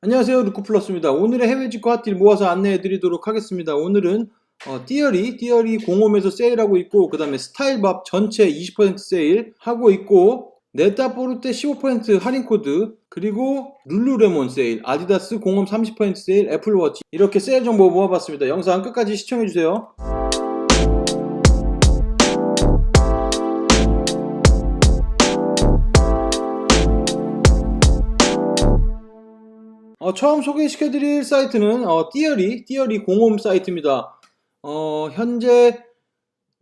안녕하세요 루크플러스입니다. 오늘의 해외 직구 핫딜 모아서 안내해 드리도록 하겠습니다. 오늘은 어, 띠어리, 띠어리 공홈에서 세일하고 있고 그 다음에 스타일밥 전체 20% 세일 하고 있고 네타포르테 15% 할인 코드 그리고 룰루레몬 세일, 아디다스 공홈 30% 세일, 애플워치 이렇게 세일 정보 모아봤습니다. 영상 끝까지 시청해주세요. 어, 처음 소개시켜드릴 사이트는 어, 띠어리, 띠어리 공홈 사이트입니다. 어, 현재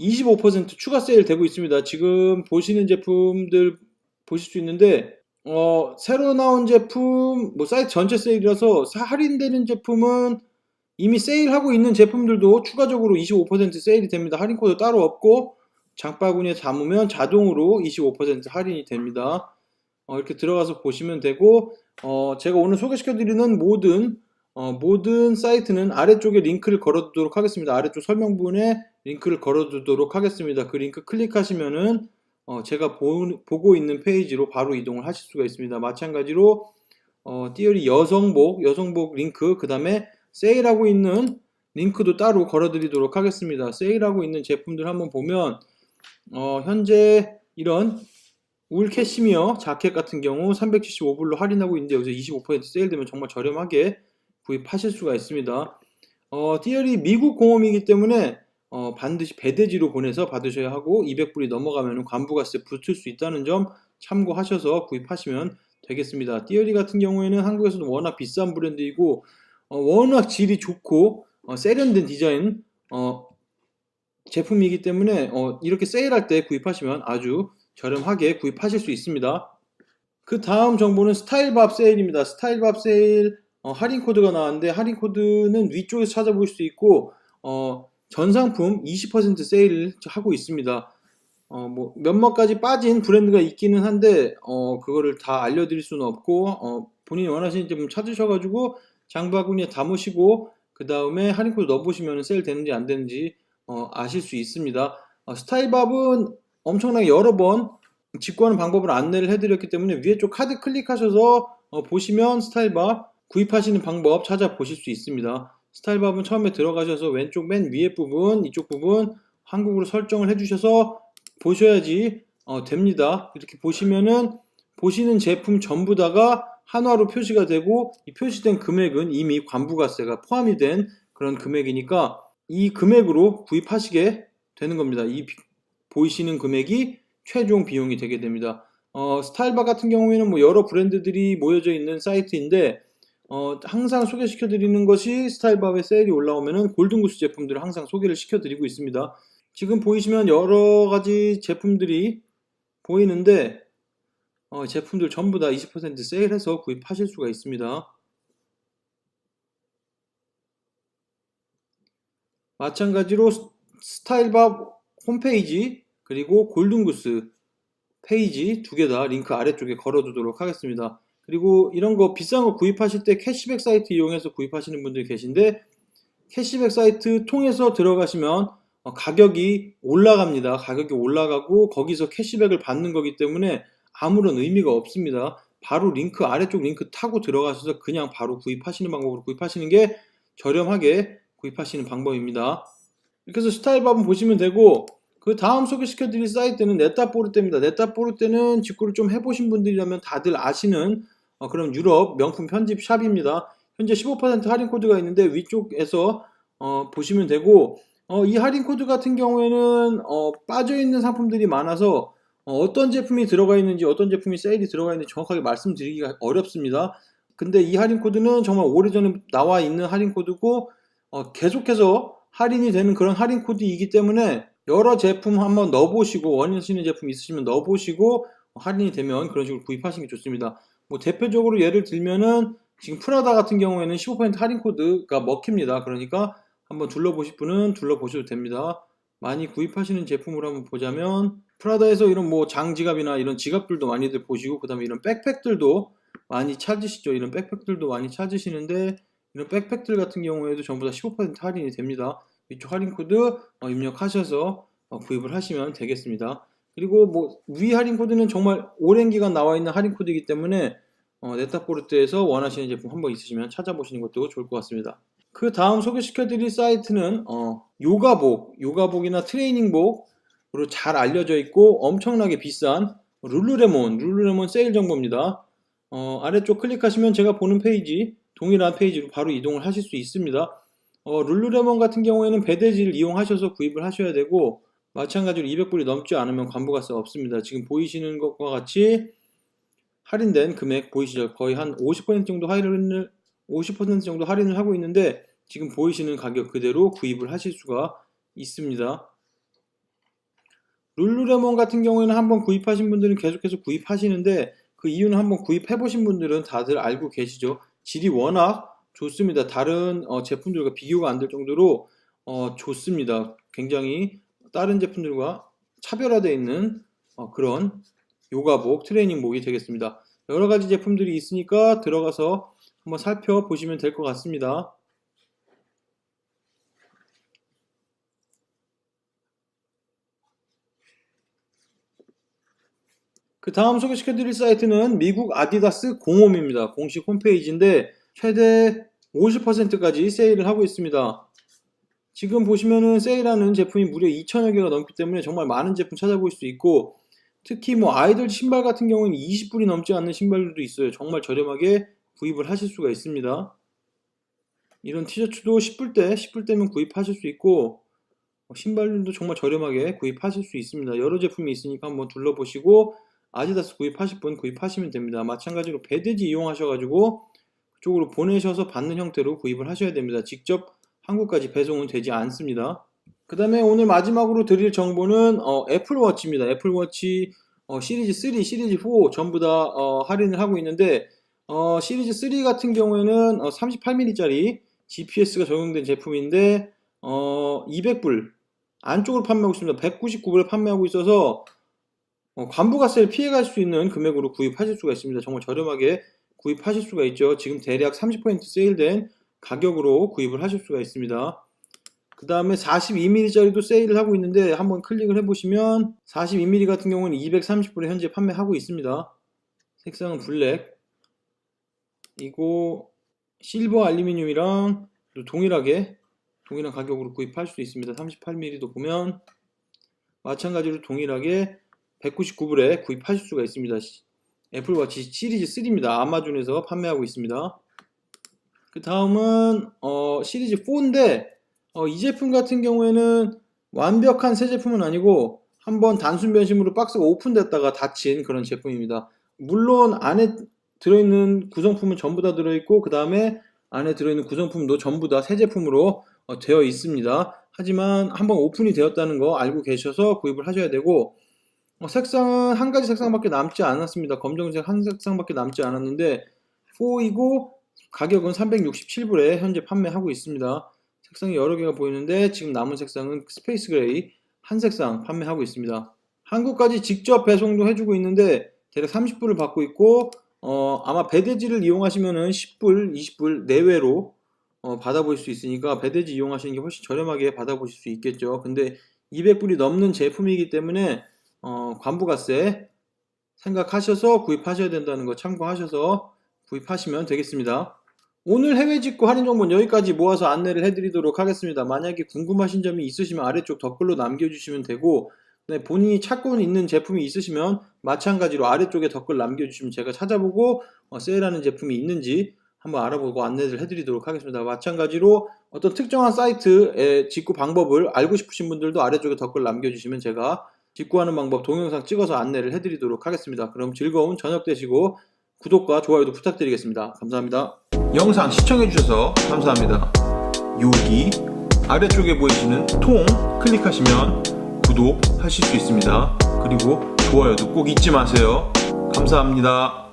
25% 추가 세일 되고 있습니다. 지금 보시는 제품들 보실 수 있는데 어, 새로 나온 제품 뭐 사이트 전체 세일이라서 사- 할인되는 제품은 이미 세일하고 있는 제품들도 추가적으로 25% 세일이 됩니다. 할인 코드 따로 없고 장바구니에 담으면 자동으로 25% 할인이 됩니다. 어, 이렇게 들어가서 보시면 되고 어, 제가 오늘 소개시켜 드리는 모든 어, 모든 사이트는 아래쪽에 링크를 걸어두도록 하겠습니다. 아래쪽 설명문에 링크를 걸어두도록 하겠습니다. 그 링크 클릭하시면은 어, 제가 보, 고 있는 페이지로 바로 이동을 하실 수가 있습니다. 마찬가지로 어, 띠어리 여성복 여성복 링크 그 다음에 세일하고 있는 링크도 따로 걸어드리도록 하겠습니다. 세일하고 있는 제품들 한번 보면 어, 현재 이런 울 캐시미어 자켓 같은 경우 375불로 할인하고 있는데 여기서 25% 세일되면 정말 저렴하게 구입하실 수가 있습니다. 어, 띠어리 미국 공홈이기 때문에 어, 반드시 배대지로 보내서 받으셔야 하고 200불이 넘어가면 관부가세 붙을 수 있다는 점 참고하셔서 구입하시면 되겠습니다. 띠어리 같은 경우에는 한국에서도 워낙 비싼 브랜드이고 어, 워낙 질이 좋고 어, 세련된 디자인 어, 제품이기 때문에 어, 이렇게 세일할 때 구입하시면 아주 저렴하게 구입하실 수 있습니다. 그 다음 정보는 스타일밥 세일입니다. 스타일밥 세일 어, 할인 코드가 나왔는데 할인 코드는 위쪽에서 찾아볼 수 있고 어, 전 상품 20% 세일을 하고 있습니다. 어, 뭐 몇몇 가지 빠진 브랜드가 있기는 한데 어, 그거를 다 알려드릴 수는 없고 어, 본인이 원하시는 제품 찾으셔가지고 장바구니에 담으시고 그 다음에 할인 코드 넣어보시면 세일 되는지 안 되는지 어, 아실 수 있습니다. 어, 스타일밥은 엄청나게 여러 번 직구하는 방법을 안내를 해드렸기 때문에 위에 쪽 카드 클릭하셔서 어, 보시면 스타일밥 구입하시는 방법 찾아보실 수 있습니다. 스타일밥은 처음에 들어가셔서 왼쪽 맨 위에 부분, 이쪽 부분 한국으로 설정을 해주셔서 보셔야지 어, 됩니다. 이렇게 보시면은 보시는 제품 전부 다가 한화로 표시가 되고 이 표시된 금액은 이미 관부가세가 포함이 된 그런 금액이니까 이 금액으로 구입하시게 되는 겁니다. 이 비- 보이시는 금액이 최종 비용이 되게 됩니다. 어, 스타일바 같은 경우에는 뭐 여러 브랜드들이 모여져 있는 사이트인데 어, 항상 소개시켜 드리는 것이 스타일밥의 세일이 올라오면은 골든구스 제품들을 항상 소개를 시켜 드리고 있습니다. 지금 보이시면 여러 가지 제품들이 보이는데 어, 제품들 전부 다 20% 세일해서 구입하실 수가 있습니다. 마찬가지로 스- 스타일밥 홈페이지 그리고 골든구스 페이지 두 개 다 링크 아래쪽에 걸어두도록 하겠습니다. 그리고 이런 거 비싼 거 구입하실 때 캐시백 사이트 이용해서 구입하시는 분들이 계신데 캐시백 사이트 통해서 들어가시면 어, 가격이 올라갑니다. 가격이 올라가고 거기서 캐시백을 받는 거기 때문에 아무런 의미가 없습니다. 바로 링크 아래쪽 링크 타고 들어가셔서 그냥 바로 구입하시는 방법으로 구입하시는 게 저렴하게 구입하시는 방법입니다. 이렇게 해서 스타일밥은 보시면 되고 그 다음 소개시켜 드릴 사이트는 네타포르테입니다. 네타포르테는 직구를 좀 해보신 분들이라면 다들 아시는 어, 그런 유럽 명품 편집 샵입니다. 현재 15% 할인 코드가 있는데 위쪽에서 어, 보시면 되고 어, 이 할인 코드 같은 경우에는 어, 빠져있는 상품들이 많아서 어, 떤 제품이 들어가 있는지 어떤 제품이 세일이 들어가 있는지 정확하게 말씀드리기가 어렵습니다. 근데 이 할인 코드는 정말 오래전에 나와 있는 할인 코드고 어, 계속해서 할인이 되는 그런 할인 코드이기 때문에 여러 제품 한번 넣어보시고 원하시는 제품 있으시면 넣어보시고 할인이 되면 그런 식으로 구입하시는 게 좋습니다. 뭐 대표적으로 예를 들면은 지금 프라다 같은 경우에는 15% 할인 코드가 먹힙니다. 그러니까 한번 둘러보실 분은 둘러보셔도 됩니다. 많이 구입하시는 제품으로 한번 보자면 프라다에서 이런 뭐 장지갑이나 이런 지갑들도 많이들 보시고 그 다음에 이런 백팩들도 많이 찾으시죠. 이런 백팩들도 많이 찾으시는데 이런 백팩들 같은 경우에도 전부 다 15% 할인이 됩니다. 이쪽 할인 코드 어, 입력하셔서 어, 구입을 하시면 되겠습니다. 그리고 뭐 위 할인 코드는 정말 오랜 기간 나와 있는 할인 코드이기 때문에 어, 네타포르트에서 원하시는 제품 한번 있으시면 찾아보시는 것도 좋을 것 같습니다. 그 다음 소개시켜드릴 사이트는 어, 요가복, 요가복이나 트레이닝복으로 잘 알려져 있고 엄청나게 비싼 룰루레몬, 룰루레몬 세일 정보입니다. 어, 아래쪽 클릭하시면 제가 보는 페이지, 동일한 페이지로 바로 이동을 하실 수 있습니다. 어, 룰루레몬 같은 경우에는 배대지를 이용하셔서 구입을 하셔야 되고 마찬가지로 200불이 넘지 않으면 관부가세 없습니다. 지금 보이시는 것과 같이 할인된 금액 보이시죠? 거의 한 50% 정도 할인을 50% 정도 할인을 하고 있는데 지금 보이시는 가격 그대로 구입을 하실 수가 있습니다. 룰루레몬 같은 경우에는 한번 구입하신 분들은 계속해서 구입하시는데 그 이유는 한번 구입해 보신 분들은 다들 알고 계시죠. 질이 워낙 좋습니다. 다른 어, 제품들과 비교가 안 될 정도로 어, 좋습니다. 굉장히 다른 제품들과 차별화되어 있는 어, 그런 요가복, 트레이닝복이 되겠습니다. 여러 가지 제품들이 있으니까 들어가서 한번 살펴보시면 될 것 같습니다. 그 다음 소개시켜드릴 사이트는 미국 아디다스 공홈입니다. 공식 홈페이지인데 최대 50%까지 세일을 하고 있습니다. 지금 보시면은 세일하는 제품이 무려 2천여 개가 넘기 때문에 정말 많은 제품 찾아볼 수 있고 특히 뭐 아이들 신발 같은 경우는 20불이 넘지 않는 신발들도 있어요. 정말 저렴하게 구입을 하실 수가 있습니다. 이런 티셔츠도 10불대, 10불대면 구입하실 수 있고 뭐 신발들도 정말 저렴하게 구입하실 수 있습니다. 여러 제품이 있으니까 한번 둘러보시고 아디다스 구입하실 분 구입하시면 됩니다. 마찬가지로 배대지 이용하셔가지고 그 쪽으로 보내셔서 받는 형태로 구입을 하셔야 됩니다. 직접 한국까지 배송은 되지 않습니다. 그 다음에 오늘 마지막으로 드릴 정보는 어, 애플워치입니다. 애플워치 어, 시리즈 3, 시리즈 4 전부 다 어, 할인을 하고 있는데 어, 시리즈 3 같은 경우에는 38mm짜리 GPS가 적용된 제품인데 200불 안쪽으로 판매하고 있습니다. 199불에 판매하고 있어서 어, 관부가세를 피해갈 수 있는 금액으로 구입하실 수가 있습니다. 정말 저렴하게 구입하실 수가 있죠. 지금 대략 30% 세일된 가격으로 구입을 하실 수가 있습니다. 그 다음에 42mm짜리도 세일을 하고 있는데 한번 클릭을 해보시면 42mm 같은 경우는 230불에 현재 판매하고 있습니다. 색상은 블랙 이거 실버 알루미늄이랑 동일하게 동일한 가격으로 구입할 수 있습니다. 38mm도 보면 마찬가지로 동일하게 199불에 구입하실 수가 있습니다. 애플워치 시리즈 3입니다. 아마존에서 판매하고 있습니다. 그 다음은 어, 시리즈 4인데 어, 이 제품 같은 경우에는 완벽한 새 제품은 아니고 한번 단순 변심으로 박스가 오픈됐다가 닫힌 그런 제품입니다. 물론 안에 들어있는 구성품은 전부 다 들어있고 그 다음에 안에 들어있는 구성품도 전부 다 새 제품으로 어, 되어 있습니다. 하지만 한번 오픈이 되었다는 거 알고 계셔서 구입을 하셔야 되고 어, 색상은 한 가지 색상밖에 남지 않았습니다. 검정색 한 색상밖에 남지 않았는데 4이고 가격은 367불에 현재 판매하고 있습니다. 색상이 여러 개가 보이는데 지금 남은 색상은 스페이스 그레이 한 색상 판매하고 있습니다. 한국까지 직접 배송도 해주고 있는데 대략 30불을 받고 있고 어, 아마 배대지를 이용하시면은 10불, 20불 내외로 어, 받아보실 수 있으니까 배대지 이용하시는 게 훨씬 저렴하게 받아보실 수 있겠죠. 근데 200불이 넘는 제품이기 때문에 어, 관부가세 생각하셔서 구입하셔야 된다는 거 참고하셔서 구입하시면 되겠습니다. 오늘 해외 직구 할인 정보는 여기까지 모아서 안내를 해드리도록 하겠습니다. 만약에 궁금하신 점이 있으시면 아래쪽 댓글로 남겨주시면 되고 네, 본인이 찾고 있는 제품이 있으시면 마찬가지로 아래쪽에 댓글 남겨주시면 제가 찾아보고 어, 세일하는 제품이 있는지 한번 알아보고 안내를 해드리도록 하겠습니다. 마찬가지로 어떤 특정한 사이트의 직구 방법을 알고 싶으신 분들도 아래쪽에 댓글 남겨주시면 제가 직구하는 방법 동영상 찍어서 안내를 해드리도록 하겠습니다. 그럼 즐거운 저녁 되시고 구독과 좋아요도 부탁드리겠습니다. 감사합니다. 영상 시청해주셔서 감사합니다. 여기 아래쪽에 보이시는 통 클릭하시면 구독하실 수 있습니다. 그리고 좋아요도 꼭 잊지 마세요. 감사합니다.